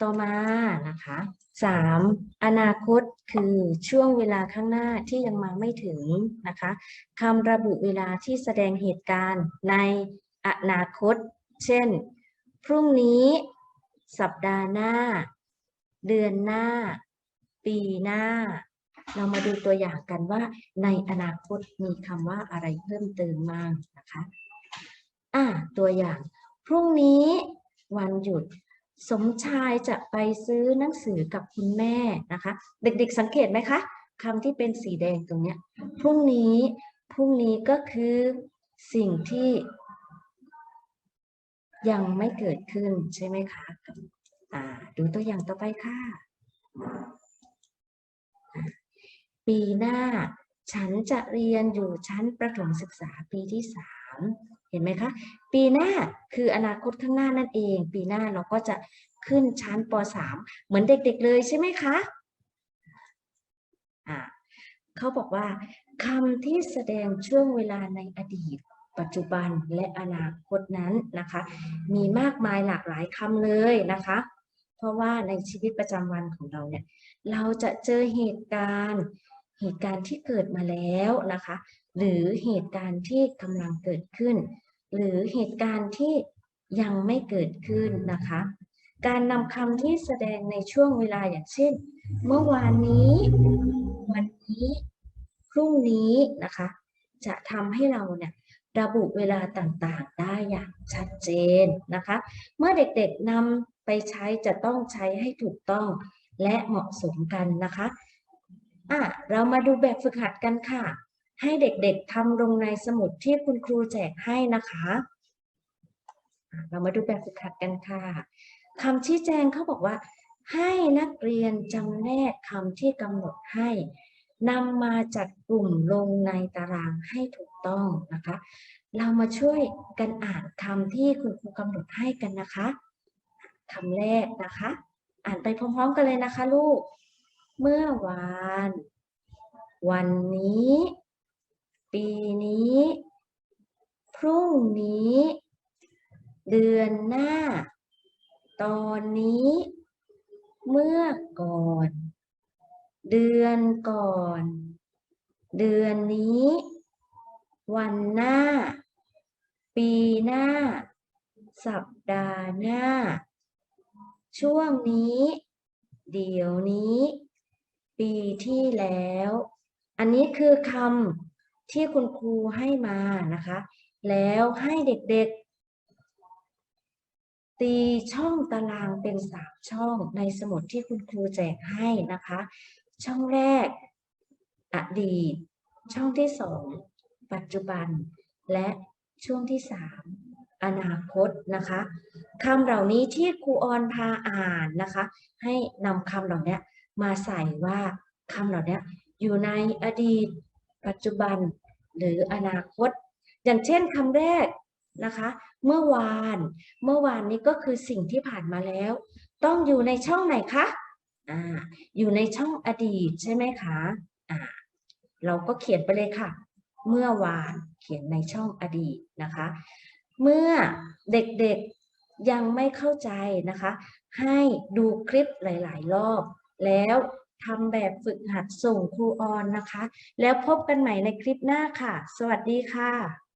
ต่อมานะคะสามอนาคตคือช่วงเวลาข้างหน้าที่ยังมาไม่ถึงนะคะคำระบุเวลาที่แสดงเหตุการณ์ในอนาคต เช่น พรุ่งนี้ สัปดาห์หน้า เดือนหน้า ปีหน้า เรามาดูตัวอย่างกันว่า ในอนาคตมีคำว่าอะไรเพิ่มเติมมางนะคะอะตัวอย่าง พรุ่งนี้วันหยุด สมชายจะไปซื้อหนังสือกับคุณแม่นะคะ เด็กๆสังเกตไหมคะคำที่เป็นสีแดงตรงเนี้ยพรุ่งนี้พรุ่งนี้ก็คือสิ่งที่ยังไม่เกิดขึ้นใช่ไหมคะอ่าดูตัวอย่างต่อไปค่ะอะปีหน้าฉันจะเรียนอยู่ชั้นประถมศึกษาปีที่สาม เห็นไหมคะ ปีหน้าคืออนาคตข้างหน้านั่นเอง ปีหน้าเราก็จะขึ้นชั้นปสามเหมือนเด็กๆเลยใช่ไหมคะอ่าเขาบอกว่าคำที่แสดงช่วงเวลาในอดีต ปัจจุบันและอนาคตนั้นนะคะ มีมากมายหลากหลายคำเลยนะคะ เพราะว่าในชีวิตประจำวันของเราเนี่ย เราจะเจอเหตุการณ์ เหตุการณ์ที่เกิดมาแล้วนะคะ หรือเหตุการณ์ที่กำลังเกิดขึ้น หรือเหตุการณ์ที่ยังไม่เกิดขึ้นนะคะ การนำคำที่แสดงในช่วงเวลาอย่างเช่น เมื่อวานนี้ วันนี้ พรุ่งนี้นะคะ จะทำให้เราเนี่ยระบุเวลาต่างๆ ได้อย่างชัดเจนนะคะ เมื่อเด็กๆนำไปใช้จะต้องใช้ให้ถูกต้องและเหมาะสมกันนะคะ อะเรามาดูแบบฝึกหัดกันค่ะ ให้เด็กๆทำลงในสมุดที่คุณครูแจกให้นะคะ เรามาดูแบบฝึกหัดกันค่ะคำชี้แจงเขาบอกว่า ให้นักเรียนจำแนกคำที่กำหนดให้นำมาจัดกลุ่มลงในตารางให้ถูกต้องนะคะ เรามาช่วยกันอ่านคำที่คุณครูกำหนดให้กันนะคะคำแรกนะคะ อ่านไปพร้อมๆกันเลยนะคะลูก เมื่อวาน วันนี้ ปีนี้ พรุ่งนี้ เดือนหน้า ตอนนี้ เมื่อก่อน เดือนก่อน เดือนนี้ วันหน้า ปีหน้า สัปดาห์หน้า ช่วงนี้ เดี๋ยวนี้ ปีที่แล้ว อันนี้คือคำที่คุณครูให้มานะคะ แล้วให้เด็กๆ ตีช่องตารางเป็นสามช่องในสมุดที่คุณครูแจกให้นะคะ ช่องแรกอดีต ช่องที่สองปัจจุบัน และช่วงที่สามอนาคตนะคะคำเหล่านี้ที่ครูออนพาอ่านนะคะ ให้นำคำเหล่านี้ มาใส่ว่าคำเหล่านี้อยู่ในอดีต ปัจจุบันหรืออนาคต อย่างเช่นคำแรกนะคะ เมื่อวาน เมื่อวานนี้ก็คือสิ่งที่ผ่านมาแล้ว ต้องอยู่ในช่องไหนคะอ่าอยู่ในช่องอดีตใช่ไหมคะอ่าเราก็เขียนไปเลยค่ะ เมื่อวานเขียนในช่องอดีตนะคะ เมื่อเด็กๆยังไม่เข้าใจนะคะ ให้ดูคลิปหลาย ๆ รอบ แล้วทำแบบฝึกหัดส่งครูออนนะคะ แล้วพบกันใหม่ในคลิปหน้าค่ะ สวัสดีค่ะ